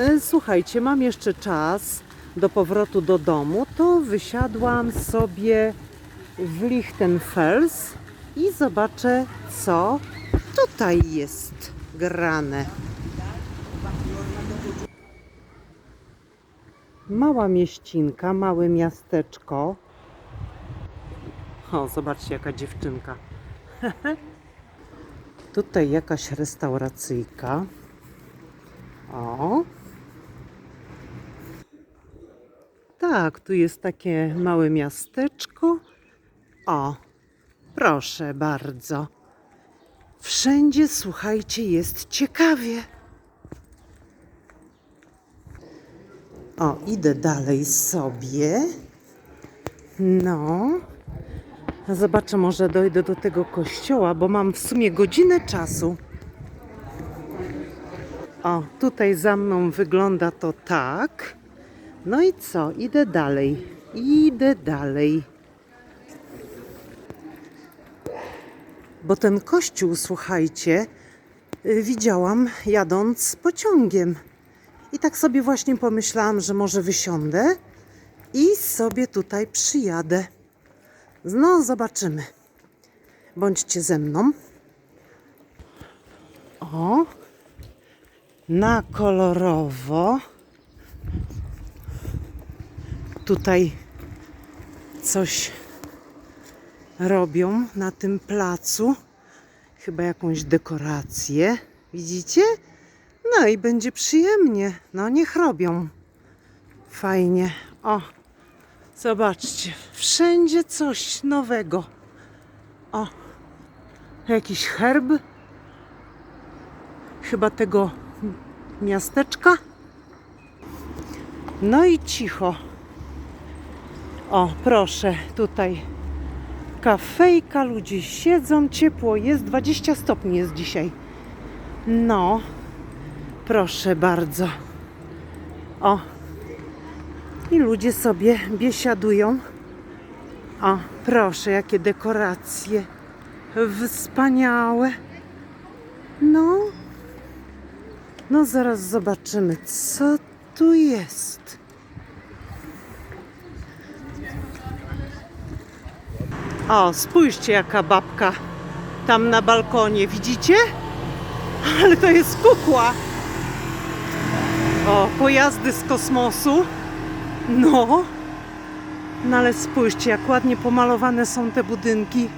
E, Słuchajcie, mam jeszcze czas do powrotu do domu, to wysiadłam sobie w Lichtenfels i zobaczę, co tutaj jest grane. Mała mieścinka, małe miasteczko. O, zobaczcie, jaka dziewczynka. Tutaj jakaś restauracyjka. O. Tak, tu jest takie małe miasteczko. O, proszę bardzo. Wszędzie, słuchajcie, jest ciekawie. O, idę dalej sobie. No. Zobaczę, może dojdę do tego kościoła, bo mam w sumie godzinę czasu. O, tutaj za mną wygląda to tak. No i co? Idę dalej. Idę dalej. Bo ten kościół, słuchajcie, y, widziałam jadąc pociągiem. I tak sobie właśnie pomyślałam, że może wysiądę i sobie tutaj przyjadę. No, zobaczymy. Bądźcie ze mną. O, na kolorowo. Tutaj coś robią na tym placu. Chyba jakąś dekorację. Widzicie? No i będzie przyjemnie. No niech robią. Fajnie. O, zobaczcie. Wszędzie coś nowego. O, jakiś herb. Chyba tego miasteczka. No i cicho. O, proszę, tutaj kafejka, ludzie siedzą, ciepło jest, 20 stopni jest dzisiaj. No, proszę bardzo. O, i ludzie sobie biesiadują. O, proszę, jakie dekoracje. Wspaniałe. No, no zaraz zobaczymy, co tu jest. O, spójrzcie jaka babka tam na balkonie, widzicie? Ale to jest kukła. O, pojazdy z kosmosu. No. No ale spójrzcie, jak ładnie pomalowane są te budynki.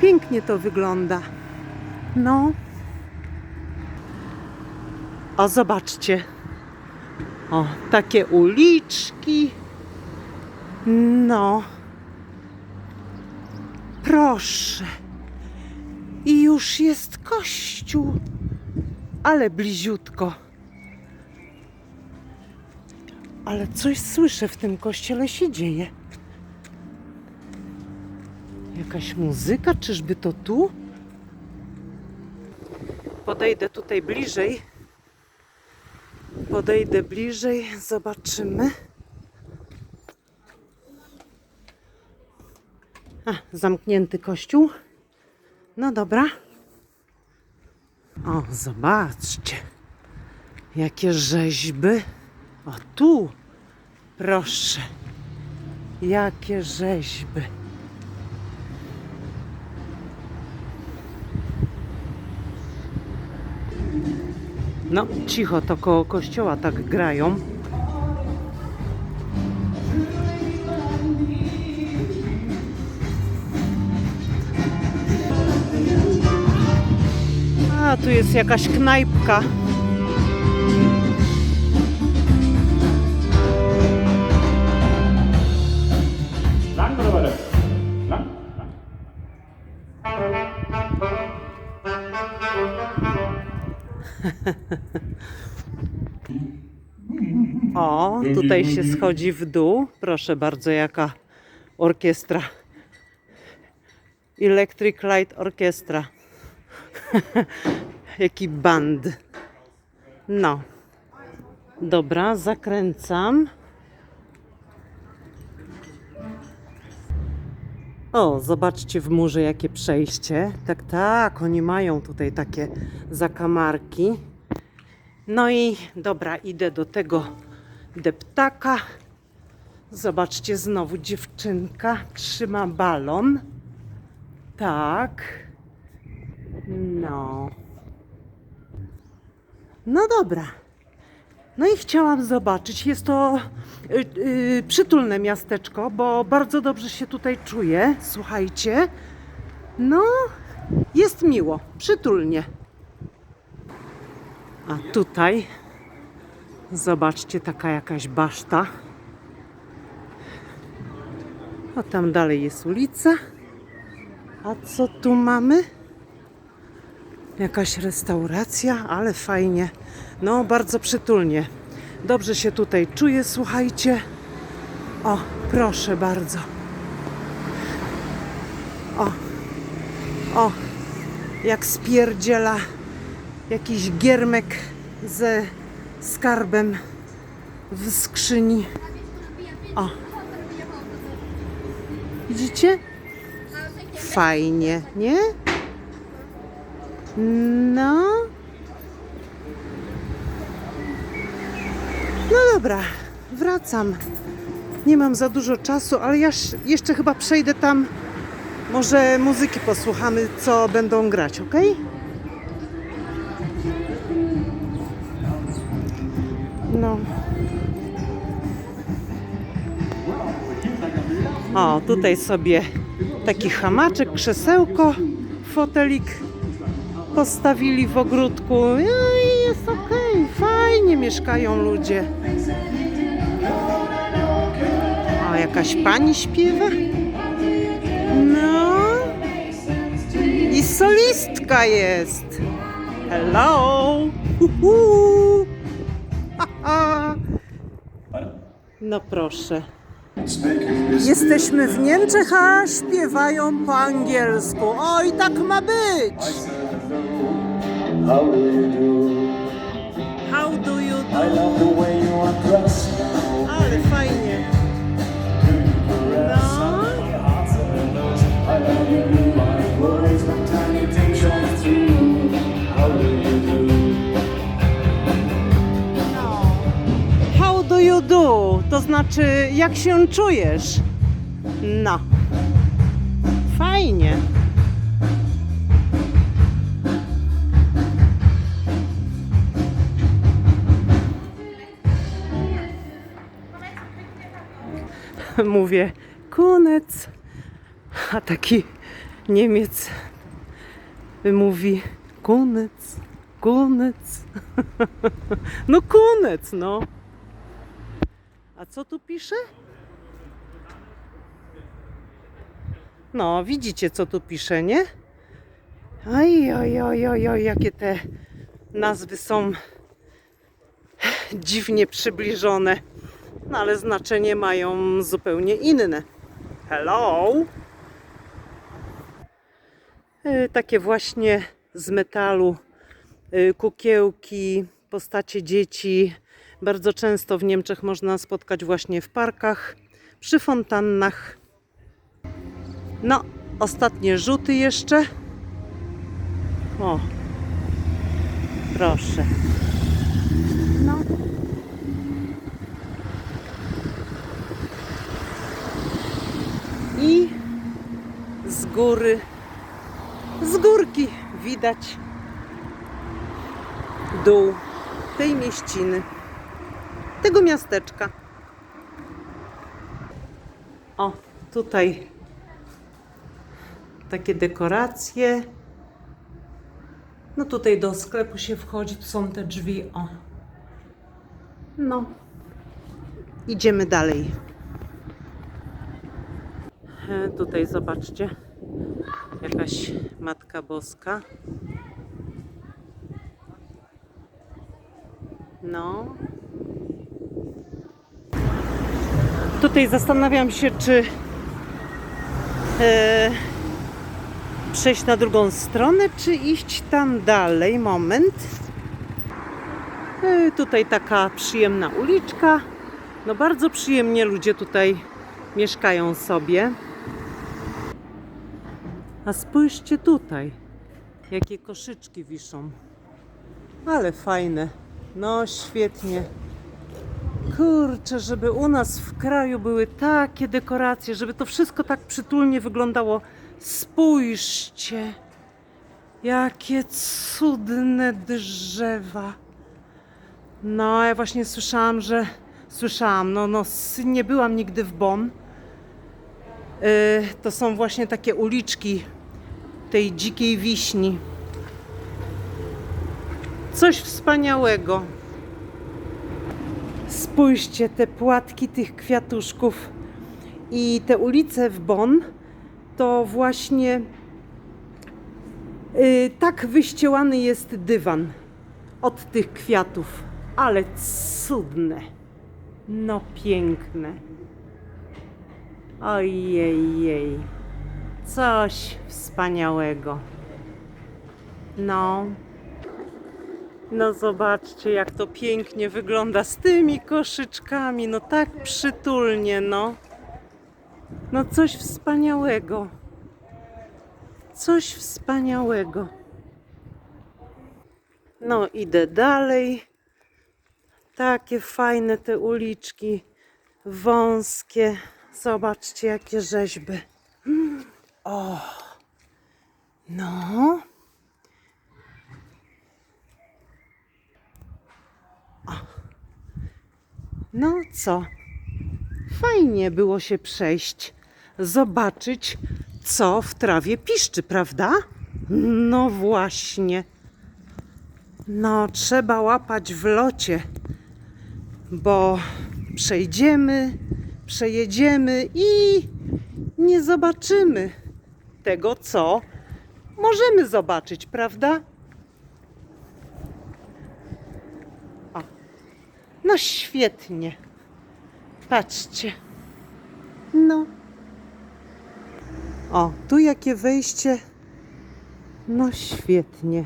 Pięknie to wygląda. No. O, zobaczcie. O, takie uliczki. No. Proszę. I już jest kościół. Ale bliziutko. Ale coś słyszę w tym kościele się dzieje. Jakaś muzyka, czyżby to tu? Podejdę tutaj bliżej. Podejdę bliżej, zobaczymy. A, zamknięty kościół. No dobra. O, zobaczcie. Jakie rzeźby. O, tu. Proszę. Jakie rzeźby. No, cicho, to koło kościoła tak grają. Tu jest jakaś knajpka. O, tutaj się schodzi w dół. Proszę bardzo, jaka orkiestra. Electric Light Orchestra. Jaki band. No. Dobra, zakręcam. O, zobaczcie w murze jakie przejście. Tak, tak, oni mają tutaj takie zakamarki. No i dobra, idę do tego deptaka. Zobaczcie, znowu dziewczynka trzyma balon. Tak. No. No dobra. No i chciałam zobaczyć. Jest to y, y, przytulne miasteczko, bo bardzo dobrze się tutaj czuję. Słuchajcie. No, jest miło, przytulnie. A tutaj, zobaczcie, taka jakaś baszta. A tam dalej jest ulica. A co tu mamy? Jakaś restauracja, ale fajnie. No, bardzo przytulnie. Dobrze się tutaj czuję, słuchajcie. O, proszę bardzo. O, o, jak spierdziela jakiś giermek ze skarbem w skrzyni. O. Widzicie? Fajnie, nie? No. No dobra, wracam. Nie mam za dużo czasu, ale ja sz- jeszcze chyba przejdę tam. Może muzyki posłuchamy, co będą grać, ok? No. O, tutaj sobie taki hamaczek, krzesełko, fotelik postawili w ogródku. No i jest okej, fajnie mieszkają ludzie. O, jakaś pani śpiewa. No. I solistka jest. Hello. Uhu. No proszę. Jesteśmy w Niemczech, a śpiewają po angielsku. O, i tak ma być. How do you do? How do you do? I love the way you undress now. Ale fajnie. No. I love you blue my words from tiny temptations through. How do you do? How do you do? To znaczy, jak się czujesz? No. Fajnie. Mówię, kunec. A taki Niemiec mówi, kunec, kunec. No kunec, no. A co tu pisze? No, widzicie co tu pisze, nie? Oj, oj, oj, oj, oj, jakie te nazwy są dziwnie przybliżone. No ale znaczenie mają zupełnie inne. Hello! Y, Takie właśnie z metalu y, kukiełki, postacie dzieci. Bardzo często w Niemczech można spotkać właśnie w parkach, przy fontannach. No, ostatnie rzuty jeszcze. O, proszę. No. I z góry, z górki widać dół tej mieściny, tego miasteczka. O, tutaj takie dekoracje. No tutaj do sklepu się wchodzi, tu są te drzwi, o. No. Idziemy dalej. Tutaj zobaczcie, jakaś Matka Boska. No. Tutaj zastanawiam się, czy e, przejść na drugą stronę, czy iść tam dalej. Moment. E, tutaj taka przyjemna uliczka. No bardzo przyjemnie ludzie tutaj mieszkają sobie. A spójrzcie tutaj, jakie koszyczki wiszą. Ale fajne. No świetnie. Kurczę, żeby u nas w kraju były takie dekoracje, żeby to wszystko tak przytulnie wyglądało. Spójrzcie, jakie cudne drzewa. No, ja właśnie słyszałam, że słyszałam, no, no, nie byłam nigdy w Bonn. Yy, to są właśnie takie uliczki tej dzikiej wiśni. Coś wspaniałego. Spójrzcie, te płatki tych kwiatuszków i te ulice w Bonn to właśnie y, tak wyściełany jest dywan od tych kwiatów, ale cudne, no piękne. Ojej, jej. coś wspaniałego. No. No zobaczcie, jak to pięknie wygląda z tymi koszyczkami. No tak przytulnie, no. No coś wspaniałego. Coś wspaniałego. No idę dalej. Takie fajne te uliczki. Wąskie. Zobaczcie, jakie rzeźby. Mm. O. No. No co? Fajnie było się przejść, zobaczyć, co w trawie piszczy, prawda? No właśnie. No, trzeba łapać w locie, bo przejdziemy, przejedziemy i nie zobaczymy tego, co możemy zobaczyć, prawda? No świetnie. Patrzcie. No. O, tu jakie wejście. No świetnie.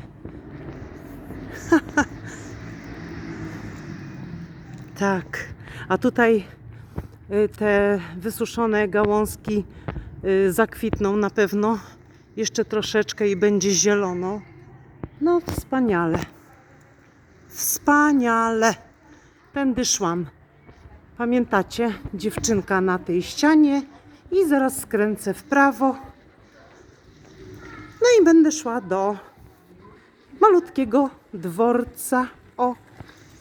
tak. A tutaj te wysuszone gałązki y, zakwitną na pewno jeszcze troszeczkę i będzie zielono. No wspaniale. Wspaniale. Tędy szłam. Pamiętacie? Dziewczynka na tej ścianie i zaraz skręcę w prawo. No i będę szła do malutkiego dworca. O,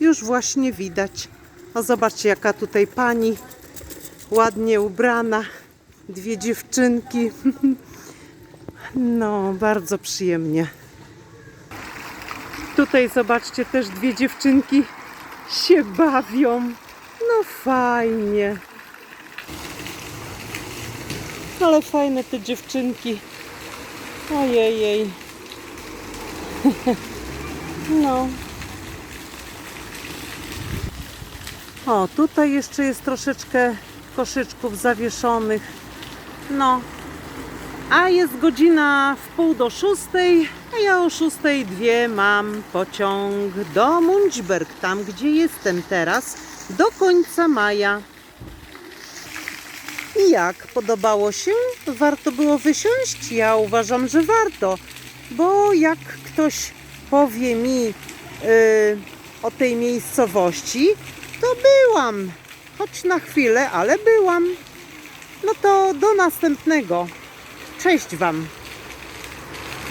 już właśnie widać. O, zobaczcie, jaka tutaj pani ładnie ubrana. Dwie dziewczynki. No, bardzo przyjemnie. Tutaj zobaczcie też dwie dziewczynki się bawią. No fajnie. Ale fajne te dziewczynki. Ojej. No. O, tutaj jeszcze jest troszeczkę koszyczków zawieszonych. No. A jest godzina w pół do szóstej, a ja o szóstej dwie mam pociąg do Munchberg, tam gdzie jestem teraz, do końca maja. I jak? Podobało się? Warto było wysiąść? Ja uważam, że warto, bo jak ktoś powie mi yy, o tej miejscowości, to byłam. Choć na chwilę, ale byłam. No to do następnego. Cześć Wam.